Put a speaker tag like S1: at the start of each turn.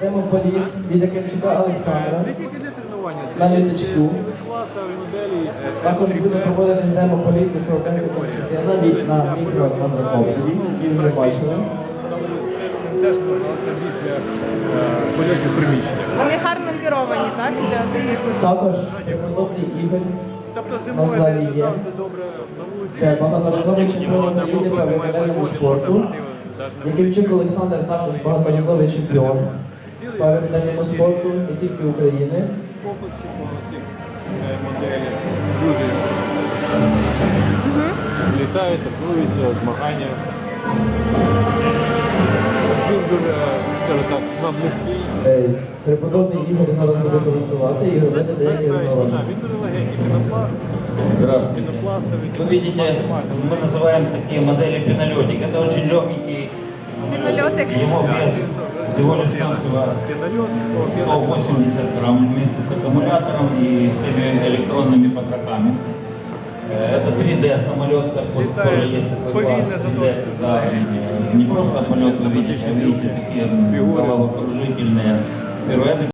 S1: демополіт від Якимчука Олександра. На літачку. Також буде проводити демополіт високенько система від на мікро квадратополі, які вже бачили.
S2: Вони гарно керовані, так? Для таких.
S1: Також преподобний Ігор,
S3: Тобто
S1: На залі є. це багаторазовий чемпіон України по спорту. Якимчук Олександр також багаторазовий чемпіон по ветеринарному спорту не тільки України.
S3: комплексі е, моделі. Люди літають, тренуються, змагання. Він дуже, скажу так, нам легкий.
S1: Е, Преподобний Ігор зараз буде коментувати і робити деякі
S3: він дуже
S4: Здравствуйте.
S3: пінопластовий.
S4: Вы видите, мы называем такие модели пенолетик. Это очень легенький.
S2: Пенолетик?
S4: Его вес всего лишь навсего
S3: Пінольот,
S4: 180 грамм вместе с аккумулятором и всеми электронными потрохами. Э, Это 3D самолет, как вот
S3: Летает
S4: тоже есть такой класс
S3: повільно за
S4: 3D.
S3: дошкою,
S4: Да, э, не просто самолет, вы видите, вы видите такие головокружительные пируэты,